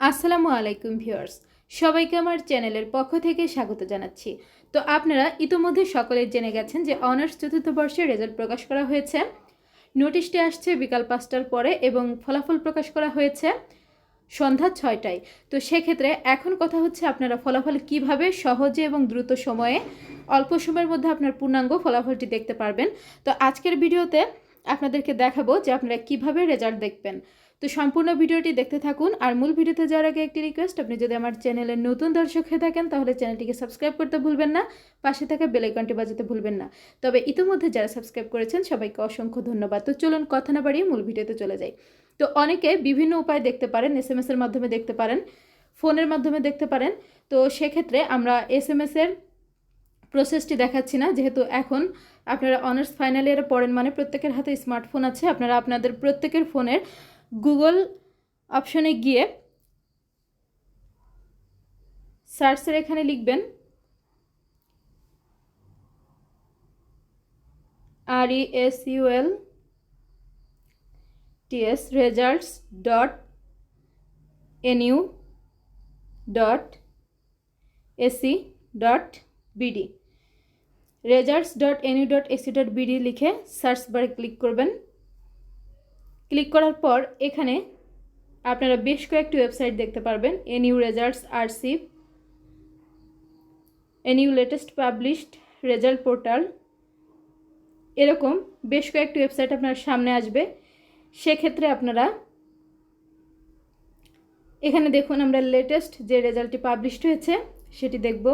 আসসালামু আলাইকুম ভিউয়ার্স। সবাইকে আমার চ্যানেলের পক্ষ থেকে স্বাগত জানাচ্ছি। তো আপনারা ইতোমধ্যে সকলে জেনে গেছেন যে অনার্স চতুর্থ বর্ষের রেজাল্ট প্রকাশ করা হয়েছে। নোটিশটি আসছে বিকাল পাঁচটার পরে এবং ফলাফল প্রকাশ করা হয়েছে সন্ধ্যা ছয়টায়। তো সেক্ষেত্রে এখন কথা হচ্ছে আপনারা ফলাফল কীভাবে সহজে এবং দ্রুত সময়ে, অল্প সময়ের মধ্যে আপনার পূর্ণাঙ্গ ফলাফলটি দেখতে পারবেন। তো আজকের ভিডিওতে আপনাদেরকে দেখাবো যে আপনারা কীভাবে রেজাল্ট দেখবেন। তো সম্পূর্ণ ভিডিওটি দেখতে থাকুন। আর মূল ভিডিওতে যাওয়ার আগে একটি রিকোয়েস্ট আপনি যদি আমার চ্যানেলের নতুন দর্শক হয়ে থাকেন, তাহলে চ্যানেলটিকে সাবস্ক্রাইব করতে ভুলবেন না। পাশে থাকা বেল আইকনটি বাজাতে ভুলবেন না। তবে ইতিমধ্যে যারা সাবস্ক্রাইব করেছেন, সবাইকে অসংখ্য ধন্যবাদ। তো চলুন কথা না বাড়িয়ে মূল ভিডিওতে চলে যাই। তো অনেকে বিভিন্ন উপায় দেখতে পারেন এস এম এর মাধ্যমে দেখতে পারেন ফোনের মাধ্যমে দেখতে পারেন। তো সেক্ষেত্রে আমরা এস এম এর প্রসেসটি দেখাচ্ছি না। যেহেতু এখন আপনারা অনার্স ফাইনাল ইয়ারে পড়েন মানে প্রত্যেকের হাতে স্মার্টফোন আছে। আপনারা আপনাদের প্রত্যেকের ফোনের গুগল অপশনে গিয়ে সার্চের এখানে লিখবেন R S UL TS results dot NU dot AC dot BD results dot NU dot AC dot BD লিখে সার্চ বারে ক্লিক করবেন। ক্লিক করার পর এখানে আপনারা বেশ কয়েকটি ওয়েবসাইট দেখতে পারবেন, NU results, RC, NU latest published result portal. এরকম বেশ কয়েকটি ওয়েবসাইট আপনার সামনে আসবে। সেক্ষেত্রে আপনারা এখানে দেখুন আমরা লেটেস্ট যে রেজাল্টটি পাবলিশড হয়েছে সেটি দেখব।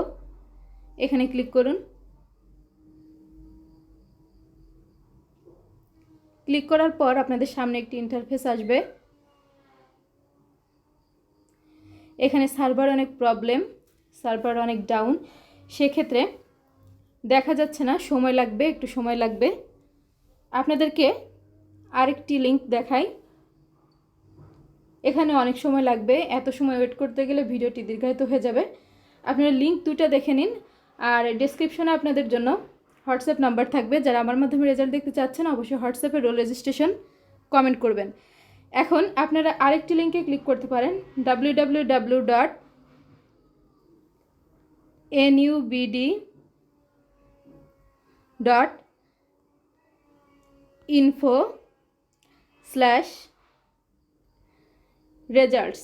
এখানে ক্লিক করুন। ক্লিক করার পর আপনাদের সামনে একটি ইন্টারফেস আসবে। এখানে সার্ভার অনেক প্রবলেম সার্ভার অনেক ডাউন সেক্ষেত্রে দেখা যাচ্ছে না, সময় লাগবে, একটু সময় লাগবে। আপনাদেরকে আরেকটি লিঙ্ক দেখাই। এখানে অনেক সময় লাগবে, এত সময় ওয়েট করতে গেলে ভিডিওটি দীর্ঘায়িত হয়ে যাবে। আপনারা লিঙ্ক দুটা দেখে নিন, আর ডিসক্রিপশনে আপনাদের জন্য হোয়াটসঅ্যাপ নাম্বার থাকবে। যারা আমার মাধ্যমে রেজাল্ট দেখতে চাচ্ছেন, অবশ্যই হোয়াটসঅ্যাপে রোল রেজিস্ট্রেশন কমেন্ট করবেন। এখন আপনারা আরেকটি লিঙ্কে ক্লিক করতে পারেন W W W dot N UBD dot info slash results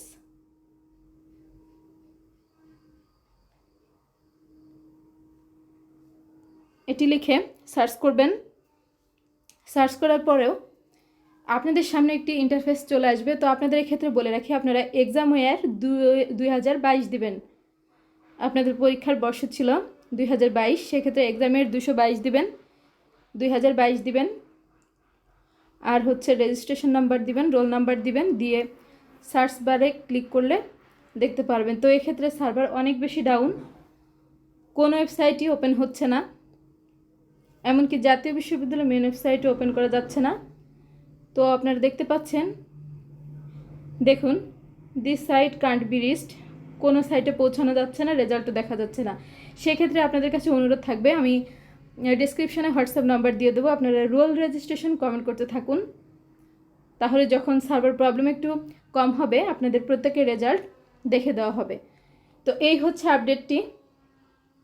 এটি লিখে সার্চ করবেন। সার্চ করার পরেও আপনাদের সামনে একটি ইন্টারফেস চলে আসবে। তো আপনাদের ক্ষেত্রে বলে রাখি, আপনারা এক্সাম ওয়ার দুই হাজার বাইশ দেবেন। আপনাদের পরীক্ষার বর্ষ ছিল দুই হাজার বাইশ, সেক্ষেত্রে এক্সামের দুশো বাইশ দিবেন। দুই হাজার বাইশ দিবেন। আর হচ্ছে রেজিস্ট্রেশন নাম্বার দিবেন রোল নাম্বার দিবেন, দিয়ে সার্চ বারে ক্লিক করলে দেখতে পারবেন। তো এক্ষেত্রে সার্ভার অনেক বেশি ডাউন কোন ওয়েবসাইটই ওপেন হচ্ছে না। এমনকি জাতীয় বিশ্ববিদ্যালয় মেন ওয়েবসাইটে ওপেন করা যাচ্ছে না। তো আপনারা দেখতে পাচ্ছেন, দেখুন this site can't be reached কোনো সাইটে পৌঁছানো যাচ্ছে না রেজাল্টও দেখা যাচ্ছে না। সেক্ষেত্রে আপনাদের কাছে অনুরোধ থাকবে, আমি ডিসক্রিপশানে হোয়াটসঅ্যাপ নাম্বার দিয়ে দেবো, আপনারা রোল রেজিস্ট্রেশন কমেন্ট করতে থাকুন। তাহলে যখন সার্ভার প্রবলেম একটু কম হবে, আপনাদের প্রত্যেকের রেজাল্ট দেখে দেওয়া হবে। তো এই হচ্ছে আপডেটটি